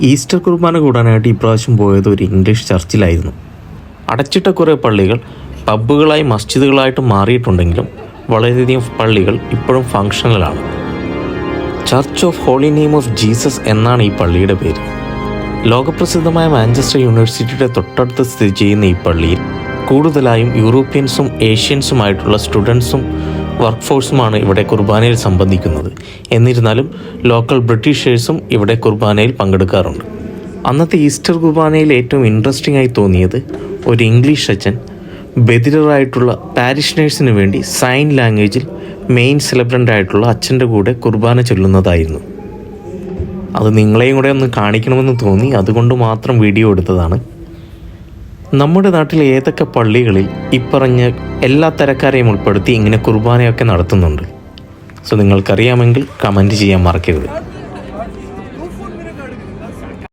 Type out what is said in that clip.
Easter കുർബാന കൂടാനായിട്ട് ഇപ്രാവശ്യം പോയത് ഒരു ഇംഗ്ലീഷ് ചർച്ചിലായിരുന്നു. അടച്ചിട്ട കുറേ പള്ളികൾ പബ്ബുകളായി മസ്ജിദുകളായിട്ട് മാറിയിട്ടുണ്ടെങ്കിലും വളരെയധികം പള്ളികൾ ഇപ്പോഴും ഫങ്ഷണലാണ് church of holy name of Jesus എന്നാണ് ഈ പള്ളിയുടെ പേര്. ലോകപ്രസിദ്ധമായ മാഞ്ചസ്റ്റർ യൂണിവേഴ്സിറ്റിയുടെ തൊട്ടടുത്ത് സ്ഥിതി ചെയ്യുന്ന ഈ പള്ളിയിൽ കൂടുതലായും യൂറോപ്യൻസും ഏഷ്യൻസുമായിട്ടുള്ള സ്റ്റുഡൻസും വർക്ക് ഫോഴ്സുമാണ് ഇവിടെ കുർബാനയിൽ സംബന്ധിക്കുന്നത്. എന്നിരുന്നാലും ലോക്കൽ ബ്രിട്ടീഷേഴ്സും ഇവിടെ കുർബാനയിൽ പങ്കെടുക്കാറുണ്ട്. അന്നത്തെ ഈസ്റ്റർ കുർബാനയിൽ ഏറ്റവും ഇൻട്രസ്റ്റിംഗ് ആയി തോന്നിയത് ഒരു ഇംഗ്ലീഷ് അച്ഛൻ ബദിരറായിട്ടുള്ള പാരിഷനേഴ്സിന് വേണ്ടി സൈൻ ലാംഗ്വേജിൽ മെയിൻ സെലിബ്രന്റ് ആയിട്ടുള്ള അച്ഛന്റെ കൂടെ കുർബാന ചൊല്ലുന്നതായിരുന്നു. അത് നിങ്ങളെയും കൂടെ ഒന്ന് കാണിക്കണമെന്ന് തോന്നി അതുകൊണ്ട് മാത്രം വീഡിയോ എടുത്തതാണ്. നമ്മുടെ നാട്ടിൽ ഏതൊക്കെ പള്ളികളിൽ ഇപ്പറഞ്ഞ എല്ലാ തരക്കാരെയും ഉൾപ്പെടുത്തി ഇങ്ങനെ കുർബാനയൊക്കെ നടത്തുന്നുണ്ട്? സോ നിങ്ങൾക്കറിയാമെങ്കിൽ കമന്റ് ചെയ്യാൻ മറക്കരുത്.